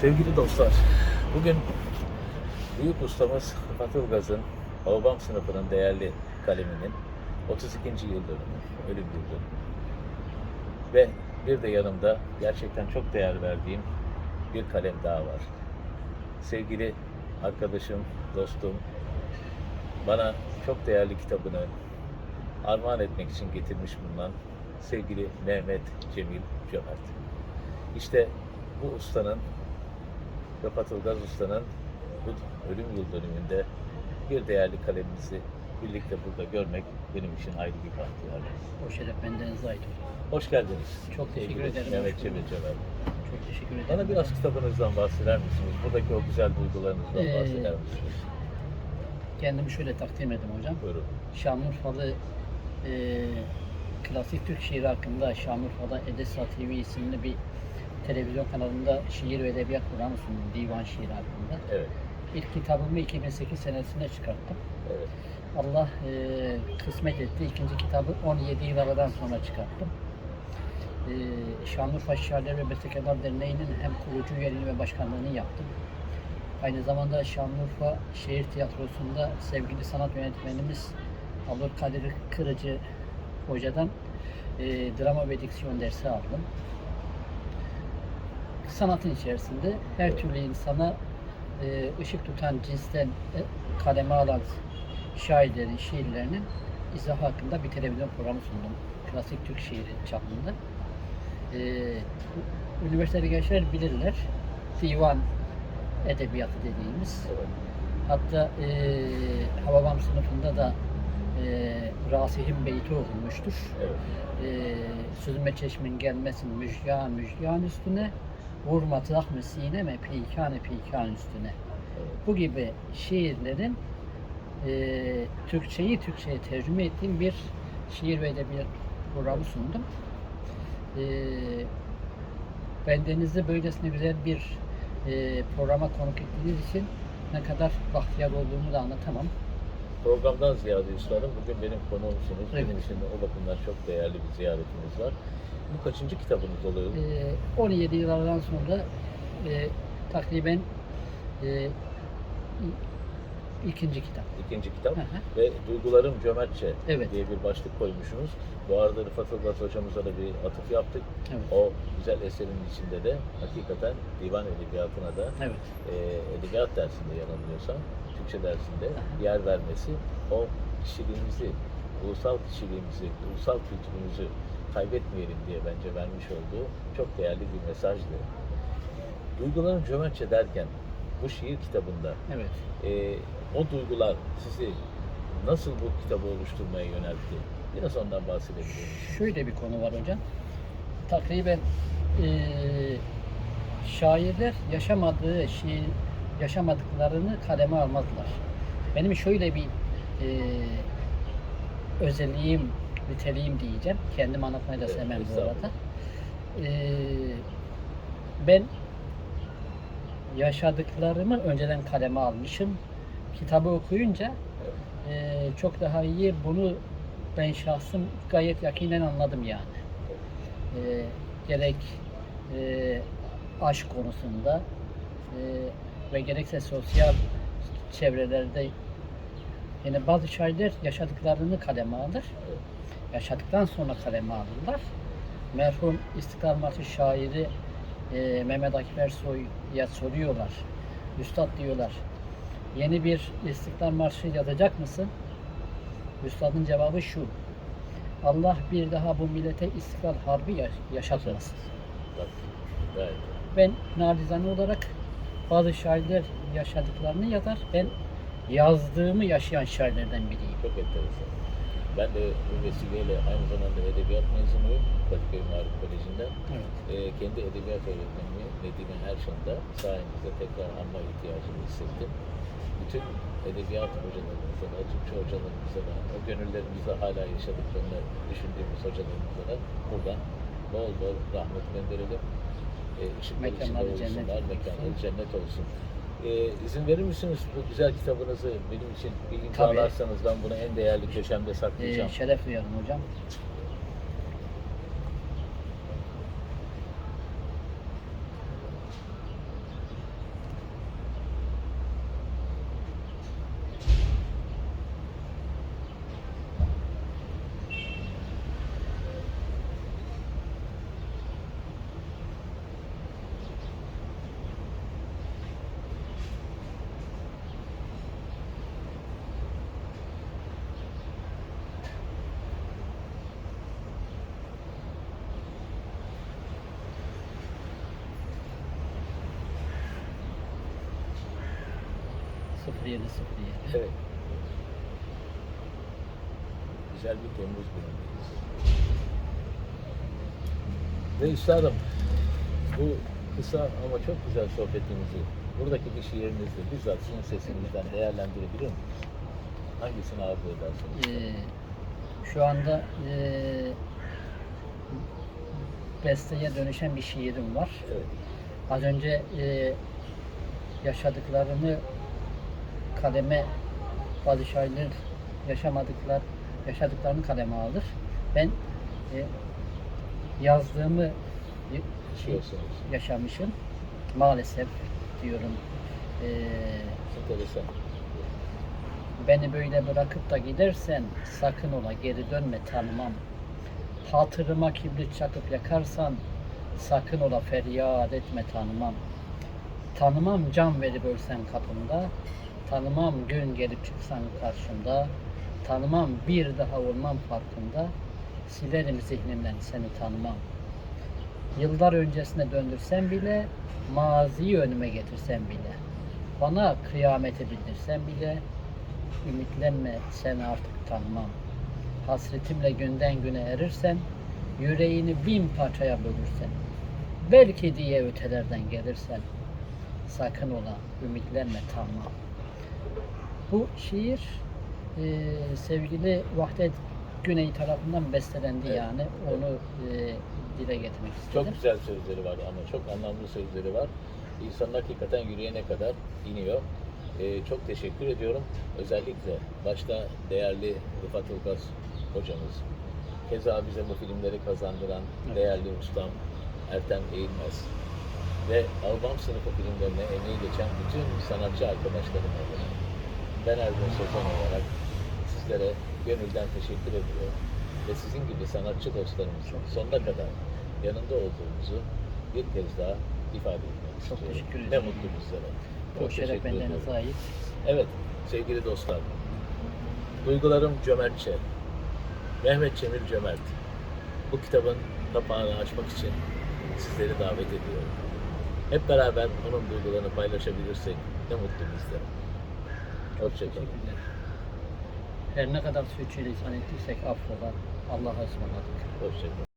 Sevgili dostlar, bugün büyük ustamız Rıfat Ilgaz'ın Babam sınıfının değerli kaleminin 32. yıl dönümü, ölüm yıl. Ve bir de yanımda gerçekten çok değer verdiğim bir kalem daha var. Sevgili arkadaşım, dostum, bana çok değerli kitabını armağan etmek için getirmiş bulunan sevgili Mehmet Cemil Cömert. İşte bu ustanın Rıfat Ilgaz Usta'nın ölüm yıl dönümünde bir değerli kalemimizi birlikte burada görmek benim için ayrı bir bahtiyar. O şeref bendenize ait. Hoş geldiniz. Çok teşekkür Sevgili ederim. Mehmet Cemil. Cömert. Çok teşekkür ederim. Bana biraz kitabınızdan bahseder misiniz? Buradaki o güzel duygularınızdan Ee, bahseder misiniz? Kendimi şöyle takdim edeyim hocam. Buyurun. Şanlıurfalı e, klasik Türk şiiri hakkında Şanlıurfa'da Edesa TV isimli bir televizyon kanalında şiir ve edebiyat programı sundum. Divan şiiri hakkında. Evet. İlk kitabımı 2008 senesinde çıkarttım. Evet. Allah e, kısmet etti. İkinci kitabı 17 yıl aradan sonra çıkarttım. E, Şanlıurfa Şairler ve Bestekarlar Derneği'nin hem kurucu üyeliğini ve başkanlığını yaptım. Aynı zamanda Şanlıurfa Şehir Tiyatrosu'nda sevgili sanat yönetmenimiz Abdülkadir Kırıcı Hoca'dan e, drama ve diksiyon dersi aldım. Sanatın içerisinde her türlü insana e, ışık tutan cinsten e, kaleme alan şairlerin şiirlerinin izahı hakkında bir televizyon programı sundum. Klasik Türk şiiri çapında. E, üniversiteli gençler bilirler. Divan edebiyatı dediğimiz. Hatta e, Hababam sınıfında da e, Rasih'in beyti okunmuştur. E, Süzme çeşmin gelmesin müjgan müjgan üstüne, vurma zahmı sineme peykane peykan üstüne. Evet. Bu gibi şiirlerin e, Türkçeyi Türkçe'ye tercüme ettiğim bir şiir ve edebiyat programı sundum. E, bendenizde böylesine güzel bir e, programa konuk ettiğiniz için ne kadar bahtiyar olduğumu da anlatamam. Programdan ziyade üstadım bugün benim konuğumsunuz. Benim Evet. için de o bakımdan çok değerli bir ziyaretiniz var. Bu kaçıncı kitabınız oluyor? E, 17 yıllardan sonra e, takriben e, ikinci kitap. İkinci kitap. Hı hı. Ve Duygularım Cömertçe Evet. diye bir başlık koymuşsunuz. Bu arada Rıfat Ilgaz hocamıza da bir atıf yaptık. Evet. O güzel eserin içinde de hakikaten divan edebiyatına da Evet. e, edebiyat dersinde yanılmıyorsam, Türkçe dersinde Aha. yer vermesi o kişiliğimizi, ulusal kişiliğimizi, ulusal kültürümüzü kaybetmeyelim diye bence vermiş olduğu çok değerli bir mesajdı. Duyguların cömertçe derken bu şiir kitabında Evet. e, o duygular sizi nasıl bu kitabı oluşturmaya yöneltti? Biraz ondan bahsedebilir misiniz? Şöyle bir konu var hocam. Takriben eee şairler yaşamadığı şey, yaşamadıklarını kaleme almazlar. Benim şöyle bir eee özelliğim, niteliğim diyeceğim. Kendim anlatmayı da Evet, sevmem bu estağfurullah. arada. Eee, ben yaşadıklarımı önceden kaleme almışım. Kitabı okuyunca ee, çok daha iyi bunu ben şahsım gayet yakinen anladım yani. Ee, gerek e, aşk konusunda e, ve gerekse sosyal çevrelerde yani bazı şairler yaşadıklarını kaleme alır. Yaşadıktan sonra kaleme alırlar. Merhum İstiklal Marşı şairi e, Mehmet Akif Ersoy'a soruyorlar. Üstad diyorlar. Yeni bir İstiklal Marşı yazacak mısın? Üstadın cevabı şu. Allah bir daha bu millete İstiklal Harbi yaş- yaşatmasın. Ben nacizane olarak bazı şairler yaşadıklarını yazar. Ben yazdığımı yaşayan şairlerden biriyim. Çok enteresan. Ben de bu vesileyle aynı zamanda edebiyat mezunuyum. Kadıköy Marif Koleji'nden. Evet. Ee, kendi edebiyat öğretmenimi Nedime Erşan'da sayenizde tekrar anma ihtiyacımı hissettim. Bütün edebiyat hocalarımıza da, Türkçe hocalarımıza da, o gönüllerimizde hala yaşadıklarını düşündüğümüz hocalarımıza da buradan bol bol rahmet gönderelim. Ee, ışıklar içinde olsunlar, olsun. mekanları cennet olsun. Ee, izin verir misiniz bu güzel kitabınızı benim için bir imzalarsanız ben bunu en değerli köşemde Ee, saklayacağım. şeref duyarım hocam. 0707. Evet. Güzel bir Temmuz günündeyiz. Ve üstadım, bu kısa ama çok güzel sohbetimizi buradaki bir şiirinizle bizzat sizin sesinizden değerlendirebilir miyiz? Hangisini arzu edersiniz? Ee, şu anda ee, besteye dönüşen bir şiirim var. Evet. Az önce ee, yaşadıklarını kaleme bazı şairler yaşamadıklar yaşadıklarını kaleme alır. Ben ee, yazdığımı şey, yaşamışım. Maalesef diyorum. Enteresan. Beni böyle bırakıp da gidersen sakın ola geri dönme tanımam. Hatırıma kibrit çakıp yakarsan sakın ola feryat etme tanımam. Tanımam can verip ölsen kapımda. Tanımam gün gelip çıksan karşımda. Tanımam bir daha olmam farkında. Silerim zihnimden seni tanımam. Yıllar öncesine döndürsen bile, maziyi önüme getirsen bile, bana kıyameti bildirsen bile, ümitlenme sen artık tanımam. Hasretimle günden güne erirsen, yüreğini bin parçaya bölürsen, belki diye ötelerden gelirsen, sakın ola ümitlenme tanımam. Bu şiir e, sevgili Vahdet Güney tarafından bestelendi Evet, yani. Onu e, dile getirmek istedim. Çok güzel sözleri var ama çok anlamlı sözleri var. İnsanın hakikaten yüreğine kadar iniyor. Ee, çok teşekkür ediyorum. Özellikle başta değerli Rıfat Ilgaz hocamız, keza bize bu filmleri kazandıran Evet. değerli ustam Ertem Eğilmez ve Albam sınıfı filmlerine emeği geçen bütün sanatçı arkadaşlarım adına ben Erdoğan Sozan olarak sizlere gönülden teşekkür ediyorum. Ve sizin gibi sanatçı dostlarımızın sonuna kadar yanında olduğumuzu bir kez daha ifade etmek Çok istiyorum. teşekkür Ne ederim. mutlu bizlere. Çok şeref teşekkür bendenize ediyorum. ait. Evet sevgili dostlar. Duygularım cömertçe. Mehmet Cemil Cömert. Bu kitabın kapağını açmak için sizleri davet ediyorum. Hep beraber onun duygularını paylaşabilirsek ne mutlu bizlere. Hoşçakalın. Her ne kadar suçuyla ettiysek affola. Allah'a ısmarladık. Hoşçakalın.